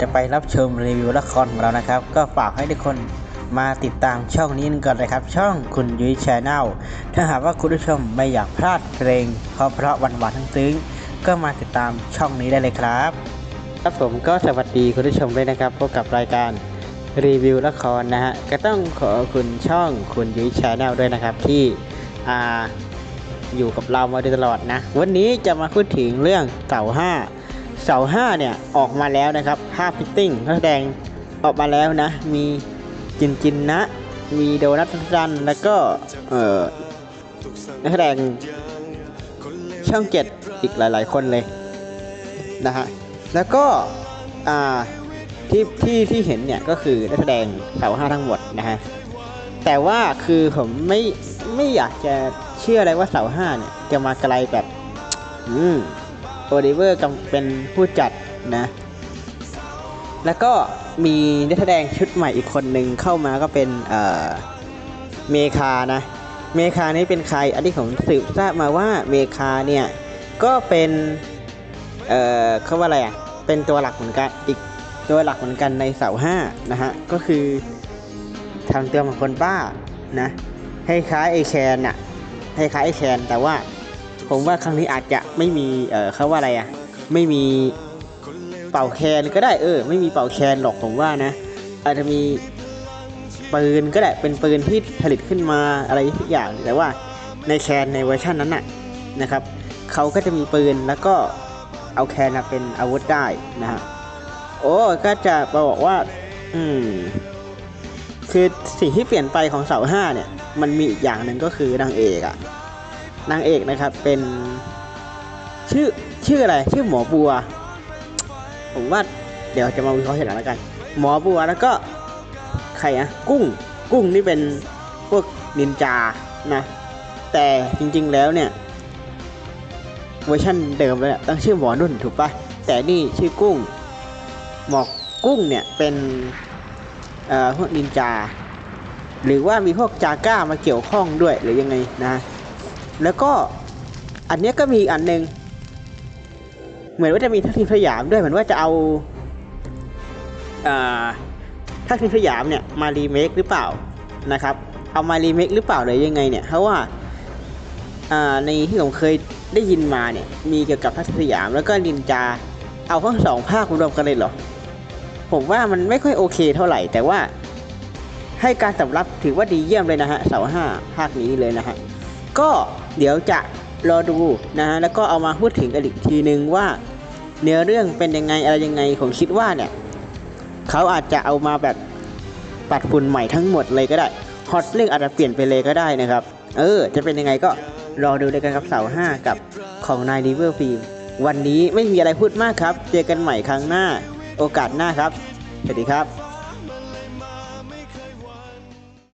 จะไปรับชมรีวิวละครของเรานะครับ ก็ฝากให้ทุกคนมาติดตามช่องนี้กันก่อนเลยครับ ช่องคุณยุ้ยชาแนลถ้าหากว่าคุณผู้ชมไม่อยากพลาดเพลงเพราะเพราะวันหวานทั้งซึ้งก็มาติดตามช่องนี้ได้เลยครับ ครับผมก็สวัสดีคุณผู้ชมด้วยนะครับพบกับรายการรีวิวละครนะฮะก็ต้องขอบคุณช่องคุณยุ้ยชาแนลด้วยนะครับที่อ่าอยู่กับเรามาโดยตลอดนะ วันนี้จะมาพูดถึงเรื่องเสาห้า สาห้าเนี่ยออกมาแล้วนะครับภาพฟิตติ้งนักแสดงออกมาแล้วนะ มีจินจินนะ มีโดนัทจัน แล้วก็เอ่อนักแสดงช่องเจ็ดอีกหลาย ๆ คนเลยนะฮะแล้วก็อ่าที่ที่ที่เห็นเนี่ยก็คือนักแสดงเสาห้าทั้งหมดนะฮะแต่ว่าคือผมไม่ไม่อยากจะเชื่อเลยว่าเสาห้าเนี่ยจะมาไกลแบบ อืม โอลิเวอร์กำเป็นผู้จัดนะ แล้วก็มีนักแสดงชุดใหม่อีกคนหนึ่งเข้ามาก็เป็นเอ่อเมคานะ เมคานี่เป็นใคร อันที่ผมสืบทราบมาว่าเมคาเนี่ยก็เป็นเอ่อเขาว่าอะไรอะ เป็นตัวหลักเหมือนกันอีกตัวหลักเหมือนกันในเสาห้านะฮะ ก็คือทำตัวเหมือนคนบ้านะคล้ายๆไอแคนน่ะคล้ายๆไอแคนแต่ว่า ผมว่าครั้งนี้อาจจะไม่มีเออเขาว่าอะไรอะไม่มีเป่าแคนก็ได้เออ ไม่มีเป่าแคนหรอกผมว่านะ อาจจะมีปืนก็ได้เป็นปืนที่ผลิตขึ้นมาอะไรทุกอย่างแต่ว่าในแคนในเวอร์ชันนั้นน่ะนะครับเขาก็จะมีปืนแล้วก็เอาแคนมาเป็นอาวุธได้นะฮะโอ้ก็จะบอกว่า อืมคือสิ่งที่เปลี่ยนไปของเสาห้าเนี่ย มันมีอีกอย่างหนึ่งก็คือนางเอกอะ นางเอกนะครับเป็นชื่อชื่ออะไรชื่อหมอบัว ผมว่าเดี๋ยวจะมาวิเคราะห์ทีหลังแล้วกัน หมอบัวแล้วก็ใครอะกุ้งกุ้งนี่เป็นพวกนินจานะแต่จริงๆแล้วเนี่ยเวอร์ชันเดิมเลยตั้งชื่อหมอนุ่นถูกปะแต่นี่ชื่อกุ้งหมอกุ้งเนี่ยเป็นเอ่อพวกนินจา หรือว่ามีพวกจาก้ามาเกี่ยวข้องด้วยหรือยังไงนะ แล้วก็อันนี้ก็มีอีกอันหนึ่งเหมือนว่าจะมีทักษิณสยามด้วยเหมือนว่าจะเอาอทักษิณสยามเนี่ยมารีเมคหรือเปล่านะครับ เอามารีเมคหรือเปล่าหรือยังไงเนี่ยเพราะว่าในที่ผมเคยได้ยินมาเนี่ยมีเกี่ยวกับทักษิณสยามแล้วก็นินจาเอาทั้งสองภาครวมกันเลยเหรอผมว่ามันไม่ค่อยโอเคเท่าไหร่ แต่ว่าให้การตอบรับถือว่าดีเยี่ยมเลยนะฮะเสาห้าภาคนี้เลยนะฮะก็ เดี๋ยวจะรอดูนะฮะแล้วก็เอามาพูดถึงกันอีกทีนึงว่า เนื้อเรื่องเป็นยังไงอะไรยังไงผมคิดว่าเนี่ยเขาอาจจะเอามาแบบปัดฝุ่นใหม่ทั้งหมดเลยก็ได้ฮอตเรื่องอาจจะเปลี่ยนไปเลยก็ได้นะครับ เออ จะเป็นยังไงก็รอดูเลยกันครับเสาห้ากับของนายดิเวอร์ฟิล์มวันนี้ไม่มีอะไรพูดมากครับ เจอกันใหม่ครั้งหน้าโอกาสหน้าครับ สวัสดีครับ